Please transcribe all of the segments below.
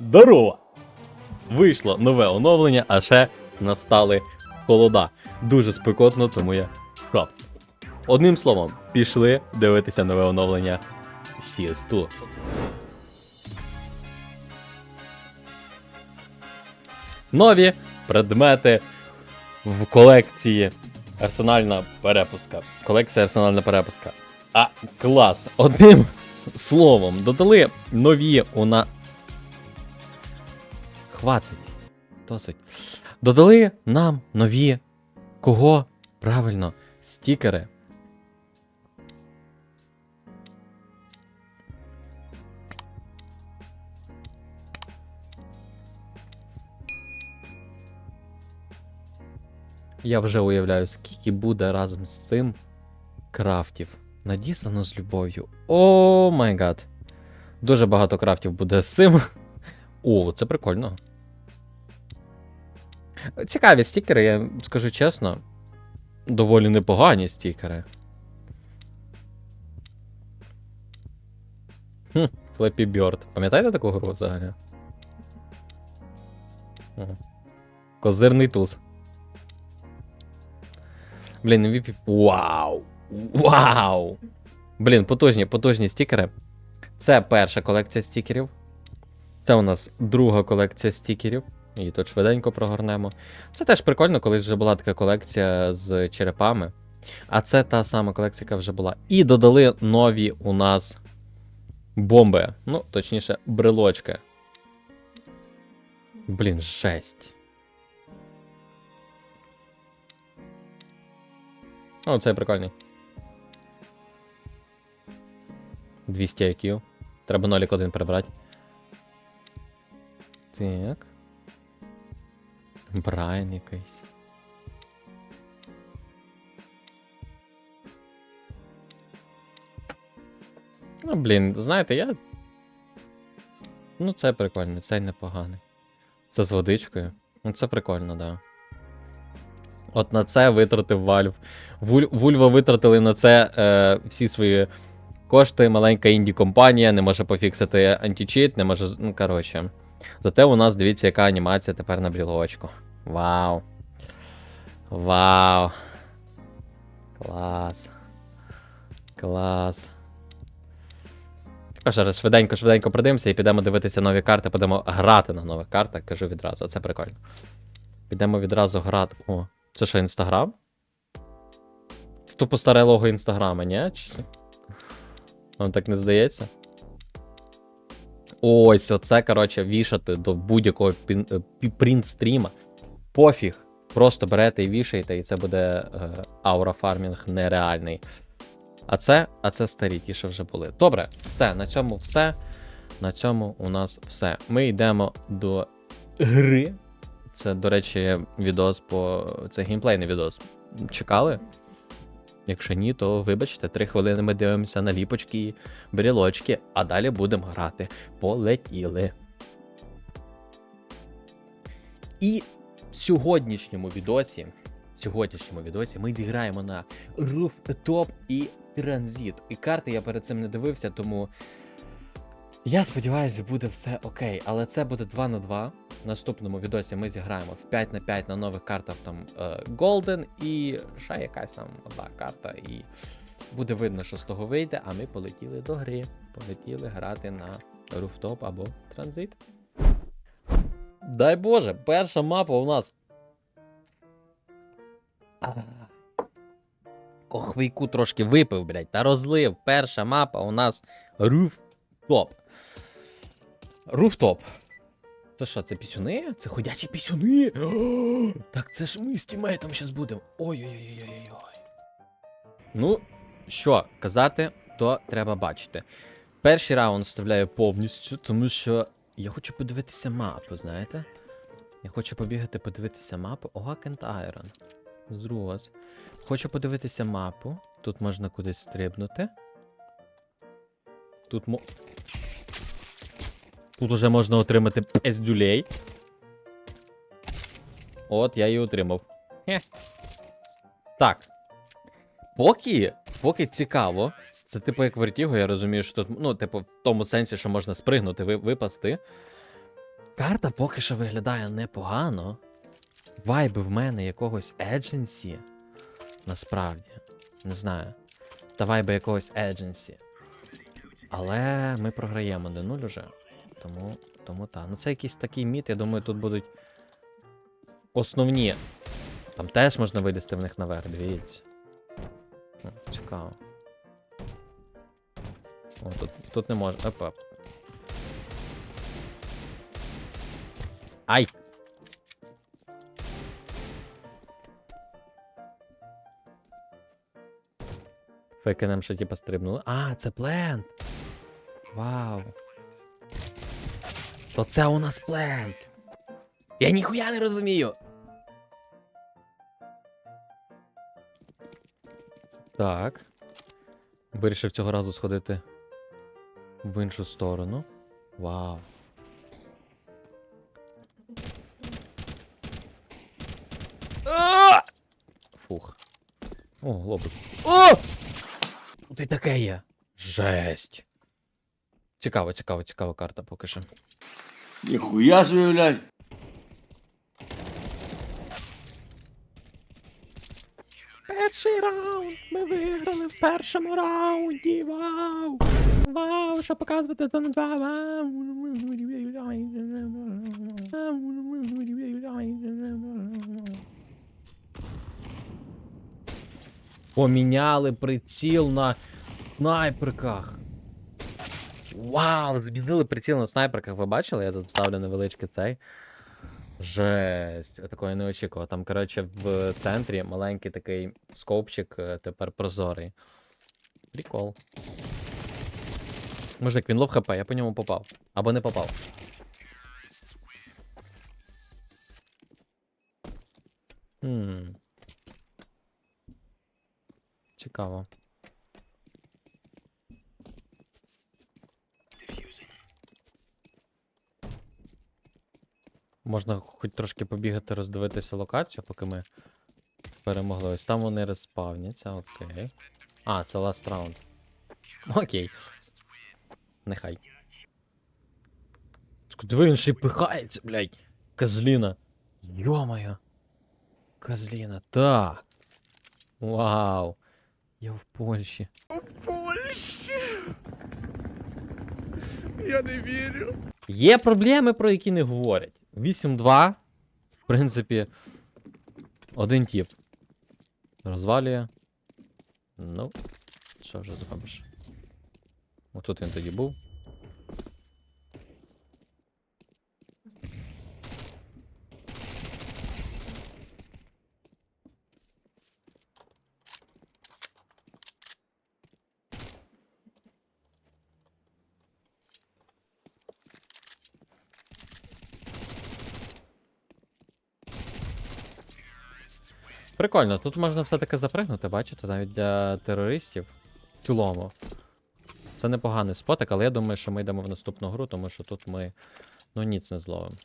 Здорово! Вийшло нове оновлення, а ще настали холода. Дуже спекотно, тому я в. Одним словом, пішли дивитися нове оновлення CS2. Нові предмети в колекції Арсенальна перепустка. Колекція Арсенальна перепустка. А, клас! Одним словом, додали нові у на. Хватить. Досить. Додали нам нові. Кого? Правильно, стікери. Я вже уявляю, скільки буде разом з цим крафтів. Надіслано з любов'ю. О май гад. Дуже багато крафтів буде з цим. О, це прикольно. Цікаві стікери, я скажу чесно. Доволі непогані стікери. Хм, Flappy Bird. Пам'ятаєте таку гру взагалі? Козирний туз. Блін, VP... Вау! Вау! Блін, потужні, потужні стікери. Це перша колекція стікерів. Це у нас друга колекція стікерів. Її тут швиденько прогорнемо. Це теж прикольно, колись вже була така колекція з черепами. А це та сама колекція, яка вже була. І додали нові у нас бомби. Ну, точніше, брелочки. Блін, жесть. О, цей прикольний. 200 IQ. Треба нолік один прибрати. Так. Брайан якийсь. Ну, блін, знаєте, я. Ну, це прикольно, цей непоганий. Це з водичкою. Ну, це прикольно, да. От на це витратив Valve. Вуль- Вульва витратили на це е, всі свої кошти. Маленька інді-компанія, не може пофіксити античіт, не може. Ну, коротше. Зате у нас дивіться, яка анімація тепер на брілочку. Вау. Вау. Клас. Клас. Ще раз швиденько, швиденько пройдемося і підемо дивитися нові карти, підемо грати на нових картах, кажу відразу, це прикольно. Підемо відразу грати. О, це що, інстаграм? Це тупо старе лого інстаграма, ні? Чи... Вам так не здається? Ось, оце, коротше, вішати до будь-якого пін- е, принт-стріма. Пофіг. Просто берете і вішаєте, і це буде е, аура фармінг нереальний. А це, а це старі, ті, що вже були. Добре, все, на цьому все. На цьому у нас все. Ми йдемо до гри. Це, до речі, відос по. Це геймплейний відос. Чекали? Якщо ні, то вибачте, три хвилини ми дивимося на ліпочки і брілочки, а далі будемо грати. Полетіли. І сьогоднішньому відосі. В сьогоднішньому відосі ми зіграємо на Rooftop і Транзит. І карти я перед цим не дивився, тому я сподіваюся, буде все окей. Але це буде 2 на 2. В наступному відосі ми зіграємо в 5 на 5 на нових картах там е, Golden і ще якась там одна карта. І буде видно, що з того вийде, а ми полетіли до гри. Полетіли грати на Rooftop або Транзит. Дай Боже, перша мапа у нас. А. Кохвейку трошки випив, блядь, та розлив. Перша мапа у нас Rooftop. Rooftop. Це що, це пісюни? Це ходячі пісюни. О, так це ж ми з тімейтом зараз будемо. Ой-ой-ой-ой-ой. Ну, що казати, то треба бачити. Перший раунд вставляю повністю, тому що я хочу подивитися мапу, знаєте? Я хочу побігати, подивитися мапу. Ога, Кент Айрон. Зрос. Хочу подивитися мапу. Тут можна кудись стрибнути. Тут мо. Тут уже можна отримати пездюлей. От, я її отримав. Хе. Так. Поки, поки цікаво. Це типу як вертіго, я розумію, що тут, ну, типу, в тому сенсі, що можна спригнути, випасти. Карта поки що виглядає непогано. Вайби в мене якогось едженсі. Насправді. Не знаю. Та вайби якогось едженсі. Але ми програємо 1-0 уже. Тому, тому так. Ну це якийсь такий міт, я думаю, тут будуть основні. Там теж можна вилізти в них наверх, дивіться. Цікаво. О, тут, тут не можна. Оп, оп. Ай! Фейки нам ще типа стрибнули. А, це плент. Вау. То це у нас плент. Я ніхуя не розумію. Так. Вирішив цього разу сходити в іншу сторону. Вау. А! Фух. О, глобус. О! І таке є. Жесть. Цікаво, цікаво, цікава карта поки що. Ніхуя собі, блядь. Перший раунд! Ми виграли в першому раунді! Вау! Вау! Що показувати то не два? Поміняли приціл на снайперках. Вау! Змінили приціл на снайперках. Ви бачили? Я тут ставлю невеличкий цей. Жесть, я не очікував. Там, коротше, в центрі маленький такий скопчик, е, тепер прозорий. Прикол. Мужик, він лоб хп, я по ньому попав. Або не попав. Хм. Цікаво. Можна хоч трошки побігати, роздивитися локацію, поки ми перемогли. Ось там вони респавняться, окей. А, це last раунд. Окей. Нехай. Диви, він ще й пихається, блядь. Козліна. Йо-моє. Козліна, так. Вау. Я в Польщі. У Польщі. Я не вірю. Є проблеми, про які не говорять. 8-2. В принципі, один тип. Розвалює. Ну, що вже зробиш? Отут він тоді був. Прикольно, тут можна все-таки запригнути, бачите, навіть для терористів. В цілому. Це непоганий спотик, але я думаю, що ми йдемо в наступну гру, тому що тут ми ну ніц не зловимо.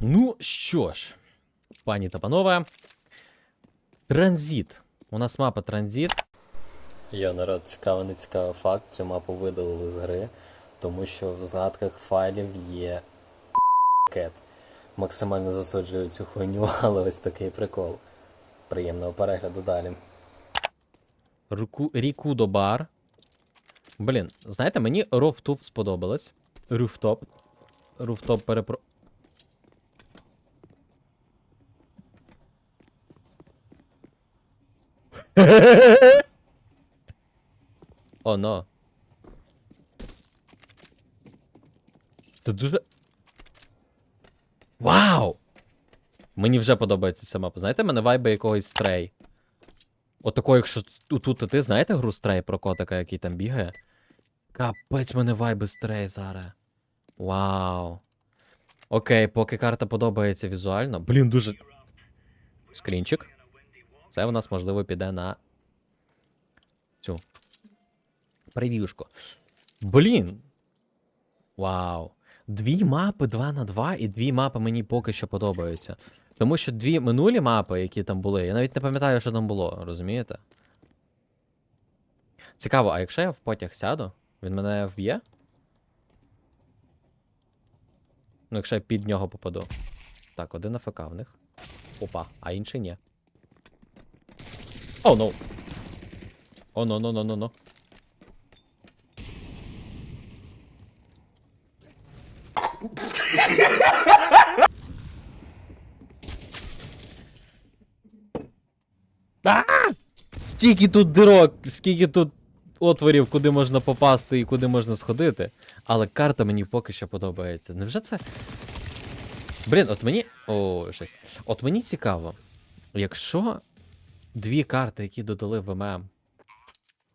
Ну що ж, пані та панове. Транзит. У нас мапа транзит. Йо, народ, цікавий, не цікавий факт. Цю мапу видалили з гри, тому що в згадках файлів є кет. Максимально засуджую цю хуйню, але ось такий прикол. Приємного перегляду далі. Рікудо бар. Блін, знаєте, мені Рофтуп сподобалось. Руфтоп. Руфтоп перепро. О, но. Це дуже. Вау! Мені вже подобається ця мапа. Знаєте, мене вайби якогось стрей. Отако, якщо тут ти знаєте гру стрей про котика, який там бігає? Капець мене вайби стрей зараз. Вау. Окей, поки карта подобається візуально. Блін, дуже. Скрінчик. Це у нас, можливо, піде на цю. Прев'юшку. Блін. Вау. Дві мапи 2 на 2 і дві мапи мені поки що подобаються. Тому що дві минулі мапи, які там були, я навіть не пам'ятаю, що там було, розумієте? Цікаво, а якщо я в потяг сяду, він мене вб'є? Ну, якщо я під нього попаду. Так, один АФК в них. Опа, а інший ні. О, ну. О, ну, ну, ну, ну, ну. Стільки тут дирок, скільки тут отворів, куди можна попасти і куди можна сходити. Але карта мені поки що подобається. Невже це. Блін, от мені. О, щось. От мені цікаво, якщо дві карти, які додали в ММ,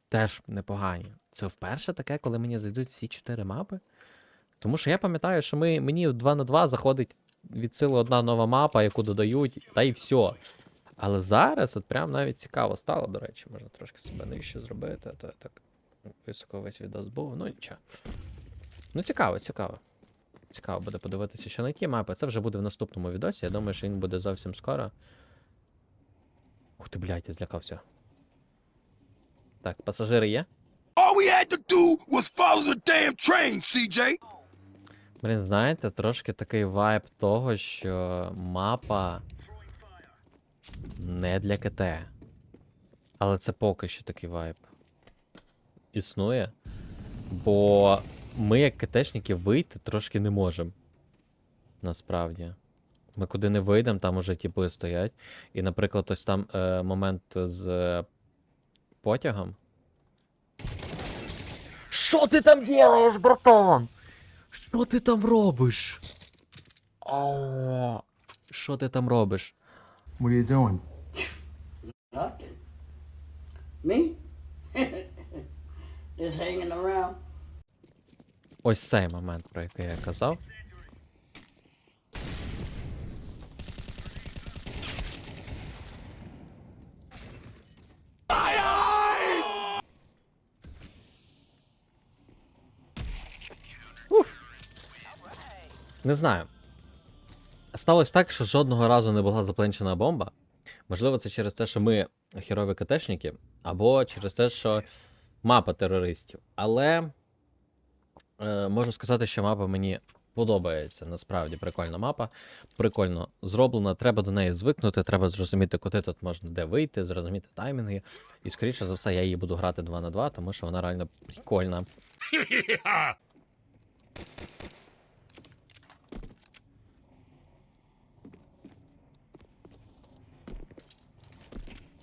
теж непогані. Це вперше таке, коли мені зайдуть всі чотири мапи. Тому що я пам'ятаю, що ми, мені 2 на 2 заходить від сили одна нова мапа, яку додають, та й все. Але зараз от прям навіть цікаво стало, до речі, можна трошки себе нижче зробити, а то я так високо весь відос був, ну нічого. Ну, цікаво, цікаво. Цікаво буде подивитися, що на які мапи. Це вже буде в наступному відосі. Я думаю, що він буде зовсім скоро. Ух ти, блядь, я злякався. Так, пасажири є? All we had to do was follow the damn train, CJ. Блін, знаєте, трошки такий вайб того, що мапа не для КТ. Але це поки що такий вайб. Існує. Бо ми, як КТшники, вийти трошки не можемо. Насправді. Ми куди не вийдемо, там уже тіпи стоять. І, наприклад, ось там е, момент з е, потягом. Що ти там делаєш, братан? Що ти там робиш? О, що ти там робиш? What are you doing? Nothing. Me? Just hanging around. Ось цей момент, про який я казав. Уф. Не знаю. Сталося так, що жодного разу не була запленчена бомба. Можливо, це через те, що ми херові КТшники, або через те, що мапа терористів. Але е, можу сказати, що мапа мені подобається. Насправді прикольна мапа. Прикольно зроблена. Треба до неї звикнути, треба зрозуміти, куди тут можна де вийти, зрозуміти таймінги. І скоріше за все, я її буду грати 2 на 2, тому що вона реально прикольна.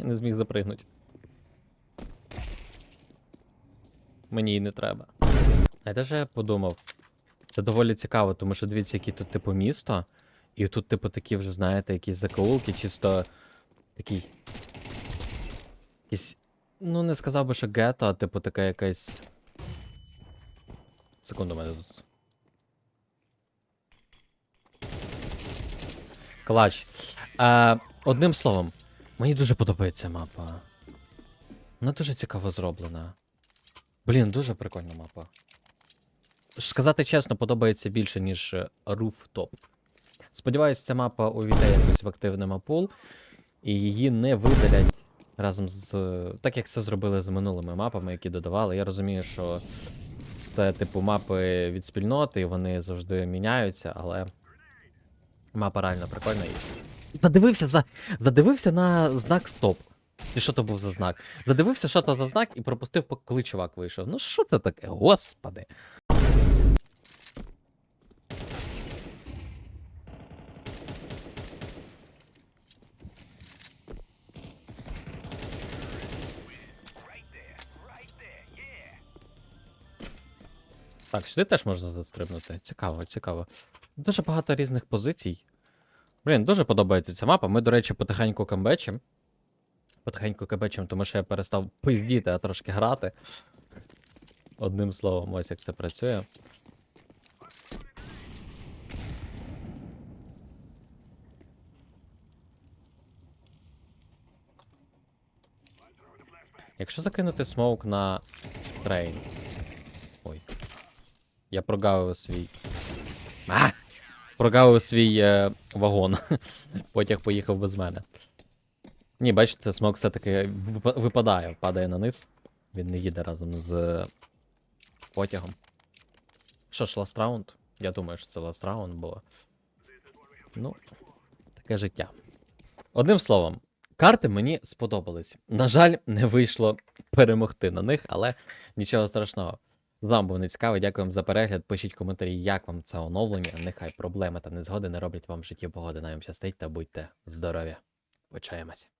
Не зміг запригнути. Мені і не треба. А я подумав. Це доволі цікаво, тому що дивіться, які тут, типу, місто. І тут, типу, такі вже, знаєте, якісь закоулки, чисто такий. Якийсь. Ну, не сказав би, що гетто, а типу така якась. Секунду, мене тут. Клач. Е, одним словом, мені дуже подобається мапа. Вона дуже цікаво зроблена. Блін, дуже прикольна мапа. Сказати чесно, подобається більше, ніж е, Rooftop. Сподіваюсь, ця мапа увійде якось в активний мапул, і її не видалять разом з. е, Так як це зробили з минулими мапами, які додавали. Я розумію, що це типу мапи від спільноти, і вони завжди міняються, але мапа реально прикольна. Задивився за. Задивився на знак стоп. І що то був за знак? Задивився, що то за знак, і пропустив, коли чувак вийшов. Ну що це таке? Господи. Так, сюди теж можна застрибнути. Цікаво, цікаво. Дуже багато різних позицій. Блін, дуже подобається ця мапа. Ми, до речі, потихеньку камбечим. Потихеньку камбечим, тому що я перестав пиздіти, а трошки грати. Одним словом, ось як це працює. Якщо закинути смоук на трейн. Ой. Я прогавив свій. А! Прогавив свій е, вагон. Потяг поїхав без мене. Ні, бачите, смок все-таки випадає, падає на низ. Він не їде разом з потягом. Що ж, ласт раунд? Я думаю, що це last раунд, бо. Ну, таке життя. Одним словом, карти мені сподобались. На жаль, не вийшло перемогти на них, але нічого страшного. З вами був нецікавий. дякуємо за перегляд. Пишіть коментарі, як вам це оновлення. Нехай проблеми та незгоди не роблять вам в житті погоди. Нам щастить та будьте здорові. Почаємось.